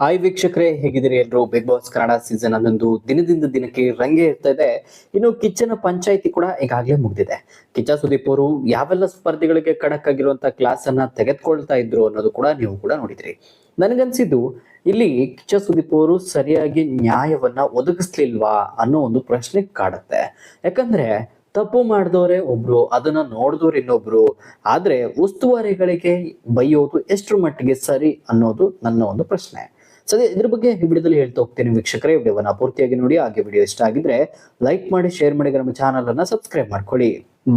Hi ವೀಕ್ಷಕರೇ, ಹೇಗಿದ್ದೀರಿ ಎಲ್ಲರೂ ಬಿಗ್ ಬಾಸ್ ಕನ್ನಡ ಸೀಸನ್ ಹನ್ನೊಂದು ದಿನದಿಂದ ದಿನಕ್ಕೆ ರಂಗೆ ಇರ್ತಾ ಇದೆ. ಇನ್ನು ಕಿಚ್ಚನ ಪಂಚಾಯಿತಿ ಕೂಡ ಈಗಾಗಲೇ ಮುಗಿದಿದೆ. ಕಿಚ್ಚ ಸುದೀಪ್ ಅವರು ಯಾವೆಲ್ಲ ಸ್ಪರ್ಧಿಗಳಿಗೆ ಕಣಕ್ ಆಗಿರುವಂತ ಕ್ಲಾಸ್ ಅನ್ನ ತೆಗೆದುಕೊಳ್ತಾ ಇದ್ರು ಅನ್ನೋದು ಕೂಡ ನೀವು ಕೂಡ ನೋಡಿದ್ರಿ. ನನಗನ್ಸಿದ್ದು, ಇಲ್ಲಿ ಕಿಚ್ಚ ಸುದೀಪ್ ಅವರು ಸರಿಯಾಗಿ ನ್ಯಾಯವನ್ನ ಒದಗಿಸ್ಲಿಲ್ವಾ ಅನ್ನೋ ಒಂದು ಪ್ರಶ್ನೆ ಕಾಡುತ್ತೆ. ಯಾಕಂದ್ರೆ, ತಪ್ಪು ಮಾಡಿದವರೇ ಒಬ್ರು, ಅದನ್ನ ನೋಡಿದವ್ರು ಇನ್ನೊಬ್ರು, ಆದ್ರೆ ಉಸ್ತುವಾರಿಗಳಿಗೆ ಬೈಯೋದು ಎಷ್ಟರ ಮಟ್ಟಿಗೆ ಸರಿ ಅನ್ನೋದು ನನ್ನ ಒಂದು ಪ್ರಶ್ನೆ. ಸರಿ ಇದ್ರ ಬಗ್ಗೆ ಈ ವಿಡಿಯೋದಲ್ಲಿ ಹೇಳ್ತಾ ಹೋಗ್ತೀನಿ ವೀಕ್ಷಕರೇ, ವಿಡಿಯೋವನ್ನು ಪೂರ್ತಿಯಾಗಿ ನೋಡಿ, ಹಾಗೆ ವಿಡಿಯೋ ಇಷ್ಟ ಆಗಿದ್ರೆ ಲೈಕ್ ಮಾಡಿ ಶೇರ್ ಮಾಡಿ, ನಮ್ಮ ಚಾನಲ್ ಅನ್ನ ಸಬ್ಸ್ಕ್ರೈಬ್ ಮಾಡ್ಕೊಳ್ಳಿ.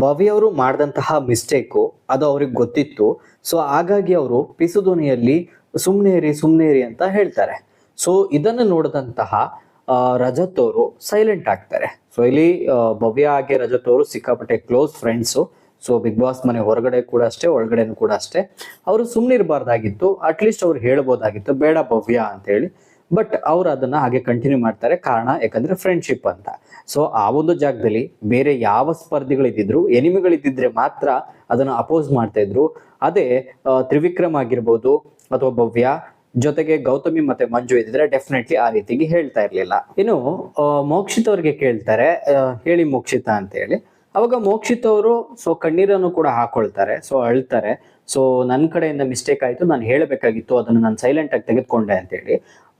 ಭವ್ಯ ಅವರು ಮಾಡಿದಂತಹ ಮಿಸ್ಟೇಕು ಅದು ಅವ್ರಿಗೆ ಗೊತ್ತಿತ್ತು. ಸೊ ಹಾಗಾಗಿ ಅವರು ಪಿಸುಧ್ವನಿಯಲ್ಲಿ ಸುಮ್ಮನೆ ಇರಿ ಅಂತ ಹೇಳ್ತಾರೆ. ಸೊ ಇದನ್ನು ನೋಡಿದಂತಹ ರಜತ್ ಅವರು ಸೈಲೆಂಟ್ ಆಗ್ತಾರೆ. ಸೊ ಇಲ್ಲಿ ಭವ್ಯ ಹಾಗೆ ರಜತ್ ಅವರು ಸಿಕ್ಕಾಪಟ್ಟೆ close friends so Bigg Boss ಮನೆ ಹೊರಗಡೆ ಕೂಡ ಅಷ್ಟೇ, ಒಳಗಡೆನೂ ಕೂಡ ಅಷ್ಟೇ. ಅವರು ಸುಮ್ಮನೆ ಇರಬಾರ್ದಾಗಿತ್ತು ಅಟ್ಲೀಸ್ಟ್ ಅವ್ರು ಹೇಳ್ಬೋದಾಗಿತ್ತು, ಬೇಡ ಭವ್ಯ ಅಂತ ಹೇಳಿ. ಬಟ್ ಅವ್ರು ಅದನ್ನ ಹಾಗೆ ಕಂಟಿನ್ಯೂ ಮಾಡ್ತಾರೆ, ಕಾರಣ ಯಾಕಂದ್ರೆ ಫ್ರೆಂಡ್ಶಿಪ್ ಅಂತ. ಸೊ ಆ ಒಂದು ಜಾಗದಲ್ಲಿ ಬೇರೆ ಯಾವ ಸ್ಪರ್ಧಿಗಳಿದ್ದಿದ್ರು ಎನಿಮಿಗಳಿದ್ದಿದ್ರೆ ಮಾತ್ರ ಅದನ್ನ ಅಪೋಸ್ ಮಾಡ್ತಾ ಇದ್ರು. ಅದೇ ತ್ರಿವಿಕ್ರಮ್ ಆಗಿರ್ಬೋದು ಅಥವಾ ಭವ್ಯ, ಜೊತೆಗೆ ಗೌತಮಿ ಮತ್ತೆ ಮಂಜು ಇದ್ದಿದ್ರೆ ಡೆಫಿನೆಟ್ಲಿ ಆ ರೀತಿಗೆ ಹೇಳ್ತಾ ಇರ್ಲಿಲ್ಲ. ಇನ್ನು ಮೋಕ್ಷಿತ್ ಅವ್ರಿಗೆ ಕೇಳ್ತಾರೆ ಹೇಳಿ ಮೋಕ್ಷಿತ ಅಂತ ಹೇಳಿ. ಅವಾಗ ಮೋಕ್ಷಿತ್ ಅವರು ಸೊ ಕಣ್ಣೀರನ್ನು ಕೂಡ ಹಾಕೊಳ್ತಾರೆ ಸೊ ಅಳ್ತಾರೆ. ಸೊ ನನ್ನ ಕಡೆಯಿಂದ ಮಿಸ್ಟೇಕ್ ಆಯಿತು, ನಾನು ಹೇಳಬೇಕಾಗಿತ್ತು, ಅದನ್ನು ನಾನು ಸೈಲೆಂಟ್ ಆಗಿ ತೆಗೆದುಕೊಂಡೆ ಅಂತ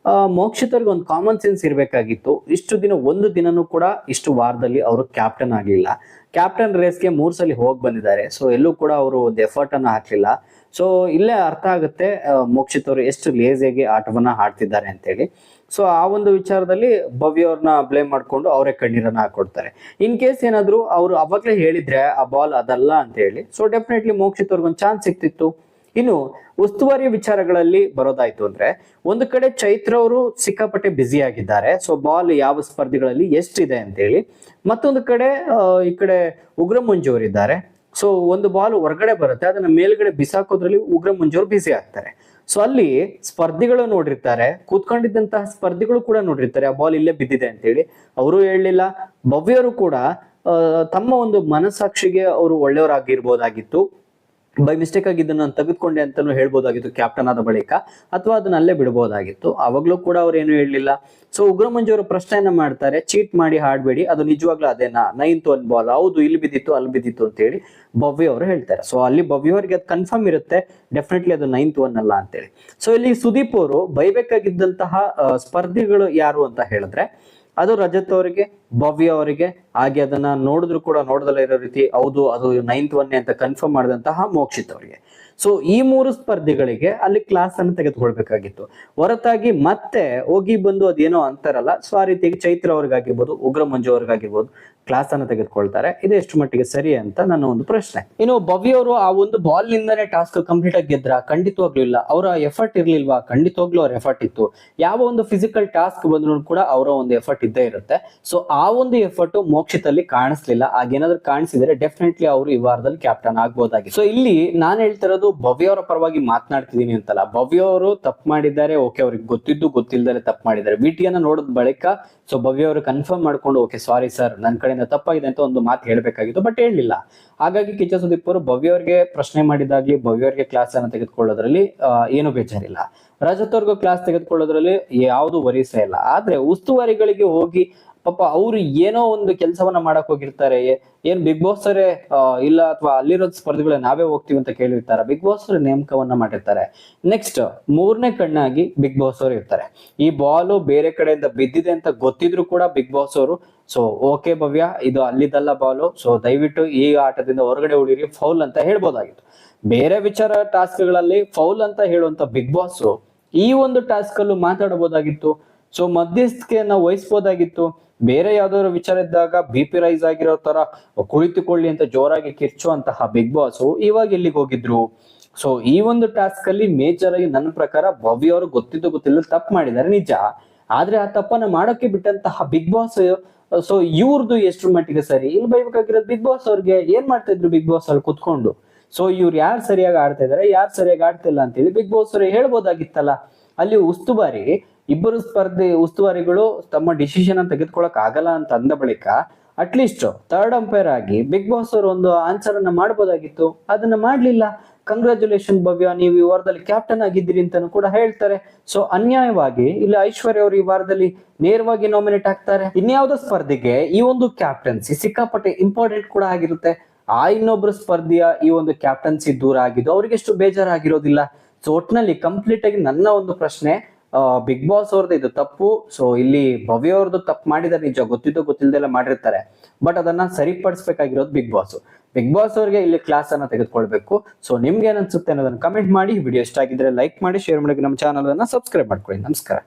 ಹೇಳಿ ಆ, ಮೋಕ್ಷಿತ್ ಒಂದು ಕಾಮನ್ ಸೆನ್ಸ್ ಇರಬೇಕಾಗಿತ್ತು. ಇಷ್ಟು ದಿನ ಒಂದು ದಿನನೂ ಕೂಡ ಇಷ್ಟು ವಾರದಲ್ಲಿ ಅವರು ಕ್ಯಾಪ್ಟನ್ ಆಗಲಿಲ್ಲ. ಕ್ಯಾಪ್ಟನ್ ರೇಸ್ಗೆ ಮೂರು ಸಲ ಹೋಗಿ ಬಂದಿದ್ದಾರೆ. ಸೊ ಎಲ್ಲೂ ಕೂಡ ಅವರು ಒಂದು ಎಫರ್ಟ್ ಅನ್ನು ಹಾಕಲಿಲ್ಲ. ಸೊ ಇಲ್ಲೇ ಅರ್ಥ ಆಗುತ್ತೆ ಮೋಕ್ಷಿತವರು ಎಷ್ಟು ಲೇಜಿಯಾಗಿ ಆಟವನ್ನ ಆಡ್ತಿದ್ದಾರೆ ಅಂತೇಳಿ. ಸೊ ಆ ಒಂದು ವಿಚಾರದಲ್ಲಿ ಭವ್ಯ ಅವ್ರನ್ನ ಬ್ಲೇಮ್ ಮಾಡ್ಕೊಂಡು ಅವರೇ ಕಣ್ಣೀರನ್ನ ಹಾಕೊಡ್ತಾರೆ. ಇನ್ ಕೇಸ್ ಏನಾದ್ರು ಅವರು ಅವಾಗಲೇ ಹೇಳಿದ್ರೆ ಆ ಬಾಲ್ ಅದಲ್ಲ ಅಂತ ಹೇಳಿ ಸೊ ಡೆಫಿನೆಟ್ಲಿ ಮೋಕ್ಷಿತವ್ರಿಗೆ ಒಂದು ಚಾನ್ಸ್ ಸಿಕ್ತಿತ್ತು ಇನ್ನು ಉಸ್ತುವಾರಿ ವಿಚಾರಗಳಲ್ಲಿ ಬರೋದಾಯ್ತು ಅಂದ್ರೆ ಒಂದು ಕಡೆ ಚೈತ್ರ ಅವರು ಸಿಕ್ಕಾಪಟ್ಟೆ ಬ್ಯುಸಿ ಆಗಿದ್ದಾರೆ. ಸೊ ಬಾಲ್ ಯಾವ ಸ್ಪರ್ಧೆಗಳಲ್ಲಿ ಎಷ್ಟಿದೆ ಅಂತ ಹೇಳಿ. ಮತ್ತೊಂದು ಕಡೆ ಈ ಕಡೆ ಉಗ್ರ ಮಂಜು ಅವರಿದ್ದಾರೆ ಸೊ ಒಂದು ಬಾಲ್ ಹೊರಗಡೆ ಬರುತ್ತೆ. ಅದನ್ನ ಮೇಲ್ಗಡೆ ಬಿಸಾಕೋದ್ರಲ್ಲಿ ಉಗ್ರ ಮಂಜು ಬ್ಯುಸಿ ಆಗ್ತಾರೆ. ಸೊ ಅಲ್ಲಿ ಸ್ಪರ್ಧಿಗಳು ನೋಡಿರ್ತಾರೆ. ಕೂತ್ಕೊಂಡಿದ್ದಂತಹ ಸ್ಪರ್ಧಿಗಳು ಕೂಡ ನೋಡಿರ್ತಾರೆ. ಆ ಬಾಲ್ ಇಲ್ಲೇ ಬಿದ್ದಿದೆ ಅಂತ ಹೇಳಿ. ಅವರು ಹೇಳಲಿಲ್ಲ. ಭವ್ಯರು ಕೂಡ ತಮ್ಮ ಒಂದು ಮನಸ್ಸಾಕ್ಷಿಗೆ ಅವರು ಒಳ್ಳೆಯವರಾಗಿರ್ಬೋದಾಗಿತ್ತು. ಬೈ ಮಿಸ್ಟೇಕ್ ಆಗಿ ಇದನ್ನ ನಾನು ತೆಗೆದುಕೊಂಡೆ ಅಂತಾನು ಹೇಳ್ಬೋದಾಗಿತ್ತು ಕ್ಯಾಪ್ಟನ್ ಆದ ಬಳಿಕ, ಅಥವಾ ಅದನ್ನ ಅಲ್ಲೇ ಬಿಡಬಹುದಾಗಿತ್ತು ಅವಾಗಲೂ ಕೂಡ ಅವ್ರು ಏನು ಹೇಳಲಿಲ್ಲ. ಸೊ ಉಗ್ರಮಂಜು ಅವರು ಪ್ರಶ್ನೆಯನ್ನ ಮಾಡ್ತಾರೆ ಚೀಟ್ ಮಾಡಿ ಹಾಡಬೇಡಿ, ಅದು ನಿಜವಾಗ್ಲೂ ಅದೇನಾ? ನೈನ್ತ್ ಒನ್ ಬಾಲ್ ಹೌದು, ಇಲ್ಲಿ ಬಿದ್ದಿತ್ತು, ಅಲ್ಲಿ ಬಿದ್ದಿತ್ತು ಅಂತ ಹೇಳಿ ಭವ್ಯ ಅವರು ಹೇಳ್ತಾರೆ. ಸೊ ಅಲ್ಲಿ ಭವ್ಯ ಅವರಿಗೆ ಅದು ಕನ್ಫರ್ಮ್ ಇರುತ್ತೆ ಡೆಫಿನೆಟ್ಲಿ ಅದು ನೈನ್ತ್ ಒನ್ ಅಲ್ಲ ಅಂತೇಳಿ. ಸೊ ಇಲ್ಲಿ ಸುದೀಪ್ ಅವರು ಬೈಬೇಕಾಗಿದ್ದಂತಹ ಸ್ಪರ್ಧಿಗಳು ಯಾರು ಅಂತ ಹೇಳಿದ್ರೆ ಅದು ರಜತ್ ಅವರಿಗೆ, ಭವ್ಯ ಅವರಿಗೆ, ಹಾಗೆ ಅದನ್ನ ನೋಡಿದ್ರು ಕೂಡ ನೋಡದಲ್ಲೇ ಇರೋ ರೀತಿ ಹೌದು, ಅದು ನೈನ್ತ್ ಒನ್ನೇ ಅಂತ ಕನ್ಫರ್ಮ್ ಮಾಡಿದಂತಹ ಮೋಕ್ಷಿತ್ ಅವರಿಗೆ. ಸೊ ಈ ಮೂರು ಸ್ಪರ್ಧಿಗಳಿಗೆ ಅಲ್ಲಿ ಕ್ಲಾಸ್ ಅನ್ನು ತೆಗೆದುಕೊಳ್ಬೇಕಾಗಿತ್ತು. ಹೊರತಾಗಿ ಮತ್ತೆ ಹೋಗಿ ಬಂದು ಅದೇನೋ ಅಂತಾರಲ್ಲ ಸೊ ಆ ರೀತಿಯಾಗಿ ಚೈತ್ರ ಅವ್ರಿಗಾಗಿರ್ಬೋದು, ಉಗ್ರ ಮಂಜು ಅವ್ರಿಗಾಗಿರ್ಬೋದು ಕ್ಲಾಸ್ ಅನ್ನು ತೆಗೆದುಕೊಳ್ತಾರೆ. ಇದು ಎಷ್ಟು ಮಟ್ಟಿಗೆ ಸರಿ ಅಂತ ನನ್ನ ಒಂದು ಪ್ರಶ್ನೆ. ಇನ್ನು ಭವ್ಯ ಅವರು ಆ ಒಂದು ಬಾಲ್ ನಿಂದನೇ ಟಾಸ್ಕ್ ಕಂಪ್ಲೀಟ್ ಆಗಿ ಗೆದ್ರ? ಖಂಡಿತವಾಗ್ಲೂ ಇಲ್ಲ. ಅವರ ಎಫರ್ಟ್ ಇರ್ಲಿಲ್ವಾ? ಖಂಡಿತವಾಗ್ಲೂ ಅವ್ರ ಎಫರ್ಟ್ ಇತ್ತು. ಯಾವ ಒಂದು ಫಿಸಿಕಲ್ ಟಾಸ್ಕ್ ಬಂದ್ರು ಕೂಡ ಅವರ ಒಂದು ಎಫರ್ಟ್ ಇದ್ದೇ ಇರುತ್ತೆ. ಸೊ ಆ ಒಂದು ಎಫರ್ಟ್ ಮೋಕ್ಷಿತಲ್ಲಿ ಕಾಣಿಸ್ಲಿಲ್ಲ. ಆಗೇನಾದ್ರೂ ಕಾಣಿಸಿದ್ರೆ ಡೆಫಿನೆಟ್ಲಿ ಅವರು ಈ ವಾರದಲ್ಲಿ ಕ್ಯಾಪ್ಟನ್ ಆಗ್ಬೋದಾಗಿ ಸೊ ಇಲ್ಲಿ ನಾನು ಹೇಳ್ತಿರೋದು ಭವ್ಯ ಅವರ ಪರವಾಗಿ ಮಾತನಾಡ್ತಿದ್ದೀನಿ ಅಂತಲ್ಲ. ಭವ್ಯ ಅವರು ತಪ್ಪು ಮಾಡಿದ್ದಾರೆ. ಓಕೆ ಅವ್ರಿಗೆ ಗೊತ್ತಿದ್ದು ಗೊತ್ತಿಲ್ಲದೆ ತಪ್ಪು ಮಾಡಿದ್ದಾರೆ. ವಿಟಿಯನ್ನ ನೋಡಿದ ಬಳಿಕ ಸೊ ಭವ್ಯ ಅವರು ಕನ್ಫರ್ಮ್ ಮಾಡ್ಕೊಂಡು ಓಕೆ ಸಾರಿ ಸರ್ ನನ್ನ ಕಡೆಯಿಂದ ತಪ್ಪಾಗಿದೆ ಅಂತ ಒಂದು ಮಾತು ಹೇಳಬೇಕಾಗಿತ್ತು ಬಟ್ ಹೇಳಲಿಲ್ಲ. ಹಾಗಾಗಿ ಕಿಚ್ಚ ಸುದೀಪ್ ಅವರು ಭವ್ಯ ಅವರಿಗೆ ಪ್ರಶ್ನೆ ಮಾಡಿದಾಗ್ಲಿ ಭವ್ಯ ಅವರಿಗೆ ಕ್ಲಾಸ್ ಅನ್ನು ತೆಗೆದುಕೊಳ್ಳೋದ್ರಲ್ಲಿ ಏನು ಬೇಜಾರಿಲ್ಲ. ರಜತ್ ಕ್ಲಾಸ್ ತೆಗೆದುಕೊಳ್ಳೋದ್ರಲ್ಲಿ ಯಾವುದು ವರಿಸೇ ಇಲ್ಲ. ಆದ್ರೆ ಉಸ್ತುವಾರಿಗಳಿಗೆ ಹೋಗಿ ಪಾಪ ಅವ್ರು ಏನೋ ಒಂದು ಕೆಲಸವನ್ನ ಮಾಡಕ್ ಹೋಗಿರ್ತಾರೆ. ಏನ್ ಬಿಗ್ ಬಾಸ್ ಅವರೇ ಇಲ್ಲ ಅಥವಾ ಅಲ್ಲಿರೋ ಸ್ಪರ್ಧೆಗಳ ನಾವೇ ಹೋಗ್ತೀವಿ ಅಂತ ಕೇಳಿರ್ತಾರೆ. ಬಿಗ್ ಬಾಸ್ ಅವರು ನೇಮಕವನ್ನ ಮಾಡಿರ್ತಾರೆ. ನೆಕ್ಸ್ಟ್ ಮೂರನೇ ಕಣ್ಣಾಗಿ ಬಿಗ್ ಬಾಸ್ ಅವರು ಇರ್ತಾರೆ. ಈ ಬಾಲು ಬೇರೆ ಕಡೆಯಿಂದ ಬಿದ್ದಿದೆ ಅಂತ ಗೊತ್ತಿದ್ರು ಕೂಡ ಬಿಗ್ ಬಾಸ್ ಅವರು ಸೊ ಓಕೆ ಭವ್ಯ, ಇದು ಅಲ್ಲಿದ್ದಲ್ಲ ಬಾಲು ಸೊ ದಯವಿಟ್ಟು ಈ ಆಟದಿಂದ ಹೊರಗಡೆ ಉಳಿರಿ ಫೌಲ್ ಅಂತ ಹೇಳ್ಬೋದಾಗಿತ್ತು. ಬೇರೆ ವಿಚಾರ ಟಾಸ್ಕ್ಗಳಲ್ಲಿ ಫೌಲ್ ಅಂತ ಹೇಳುವಂತ ಬಿಗ್ ಬಾಸ್ ಈ ಒಂದು ಟಾಸ್ಕ್ ಅಲ್ಲೂ ಮಾತಾಡಬಹುದಾಗಿತ್ತು. ಸೊ ಮಧ್ಯಸ್ಥಿಕೆಯನ್ನ ವಹಿಸ್ಬೋದಾಗಿತ್ತು. ಬೇರೆ ಯಾವ್ದಾದ್ರು ವಿಚಾರ ಇದ್ದಾಗ ಬಿ ಪಿ ರೈಸ್ ಆಗಿರೋ ತರ ಕುಳಿತುಕೊಳ್ಳಿ ಅಂತ ಜೋರಾಗಿ ಕಿರ್ಚುವಂತಹ ಬಿಗ್ ಬಾಸ್ ಇವಾಗ ಎಲ್ಲಿಗೆ ಹೋಗಿದ್ರು? ಸೊ ಈ ಒಂದು ಟಾಸ್ಕ್ ಅಲ್ಲಿ ಮೇಜರ್ ಆಗಿ ನನ್ನ ಪ್ರಕಾರ ಭವ್ಯ ಅವರು ಗೊತ್ತಿದ್ದು ಗೊತ್ತಿಲ್ಲ ತಪ್ಪು ಮಾಡಿದ್ದಾರೆ, ನಿಜ. ಆದ್ರೆ ಆ ತಪ್ಪನ್ನ ಮಾಡೋಕೆ ಬಿಟ್ಟಂತಹ ಬಿಗ್ ಬಾಸ್ ಸೊ ಇವ್ರದ್ದು ಎಷ್ಟು ಮಟ್ಟಿಗೆ ಸರಿ? ಇಲ್ಲಿ ಬೈಬೇಕಾಗಿರೋದು ಬಿಗ್ ಬಾಸ್ ಅವ್ರಿಗೆ ಏನ್ ಮಾಡ್ತಾ ಇದ್ರು ಬಿಗ್ ಬಾಸ್ ಅಲ್ಲಿ ಕುತ್ಕೊಂಡು? ಸೊ ಇವ್ರು ಯಾರು ಸರಿಯಾಗಿ ಆಡ್ತಾ ಇದಾರೆ, ಯಾರು ಸರಿಯಾಗಿ ಆಡ್ತಿಲ್ಲ ಅಂತೇಳಿ ಬಿಗ್ ಬಾಸ್ ಅವ್ರು ಹೇಳ್ಬೋದಾಗಿತ್ತಲ್ಲ? ಅಲ್ಲಿ ಉಸ್ತುವಾರಿ ಇಬ್ಬರು ಸ್ಪರ್ಧೆ ಉಸ್ತುವಾರಿಗಳು ತಮ್ಮ ಡಿಸಿಷನ್ ಅನ್ನು ತೆಗೆದುಕೊಳ್ಳಕ್ ಆಗಲ್ಲ ಅಂತ ಅಂದ ಬಳಿಕ ಅಟ್ಲೀಸ್ಟ್ ಥರ್ಡ್ ಅಂಪೈರ್ ಆಗಿ ಬಿಗ್ ಬಾಸ್ ಅವರು ಒಂದು ಆನ್ಸರ್ ಅನ್ನ ಮಾಡಬಹುದಾಗಿತ್ತು ಅದನ್ನ ಮಾಡ್ಲಿಲ್ಲ. ಕಂಗ್ರಾಚುಲೇಷನ್ ಭವ್ಯ, ನೀವು ಈ ವಾರದಲ್ಲಿ ಕ್ಯಾಪ್ಟನ್ ಆಗಿದ್ದೀರಿ ಅಂತಾನು ಕೂಡ ಹೇಳ್ತಾರೆ. ಸೊ ಅನ್ಯಾಯವಾಗಿ, ಇಲ್ಲಿ ಐಶ್ವರ್ಯ ಅವರು ಈ ವಾರದಲ್ಲಿ ನೇರವಾಗಿ ನಾಮಿನೇಟ್ ಆಗ್ತಾರೆ. ಇನ್ಯಾವುದೋ ಸ್ಪರ್ಧೆಗೆ ಈ ಒಂದು ಕ್ಯಾಪ್ಟನ್ಸಿ ಸಿಕ್ಕಾಪಟ್ಟೆ ಇಂಪಾರ್ಟೆಂಟ್ ಕೂಡ ಆಗಿರುತ್ತೆ. ಆ ಇನ್ನೊಬ್ರು ಸ್ಪರ್ಧೆಯ ಈ ಒಂದು ಕ್ಯಾಪ್ಟನ್ಸಿ ದೂರ ಆಗಿದ್ದು, ಅವರಿಗೆಷ್ಟು ಬೇಜಾರಾಗಿರೋದಿಲ್ಲ. ಸೊ ಒಟ್ನಲ್ಲಿ ಕಂಪ್ಲೀಟ್ ಆಗಿ ನನ್ನ ಒಂದು ಪ್ರಶ್ನೆ ಬಿಗ್ ಬಾಸ್ ಅವ್ರದ್ದು ಇದು ತಪ್ಪು. ಸೊ ಇಲ್ಲಿ ಭವ್ಯ ಅವ್ರದ್ದು ತಪ್ಪು ಮಾಡಿದಾರೆ ನಿಜ ಗೊತ್ತಿದ್ದು ಗೊತ್ತಿಲ್ಲದೆಲ್ಲ ಮಾಡಿರ್ತಾರೆ. ಬಟ್ ಅದನ್ನ ಸರಿಪಡಿಸ್ಬೇಕಾಗಿರೋದು ಬಿಗ್ ಬಾಸ್ ಬಿಗ್ ಬಾಸ್ ಅವ್ರಿಗೆ ಇಲ್ಲಿ ಕ್ಲಾಸ್ ಅನ್ನ ತೆಗೆದುಕೊಳ್ಬೇಕು. ಸೊ ನಿಮ್ಗೆ ಏನನ್ಸುತ್ತೆ ಅನ್ನೋದನ್ನ ಕಮೆಂಟ್ ಮಾಡಿ. ವಿಡಿಯೋ ಇಷ್ಟ ಆಗಿದ್ರೆ ಲೈಕ್ ಮಾಡಿ ಶೇರ್ ಮಾಡಿ. ನಮ್ಮ ಚಾನಲ್ ಅನ್ನ ಸಬ್ಸ್ಕ್ರೈಬ್ ಮಾಡ್ಕೊಳ್ಳಿ. ನಮಸ್ಕಾರ.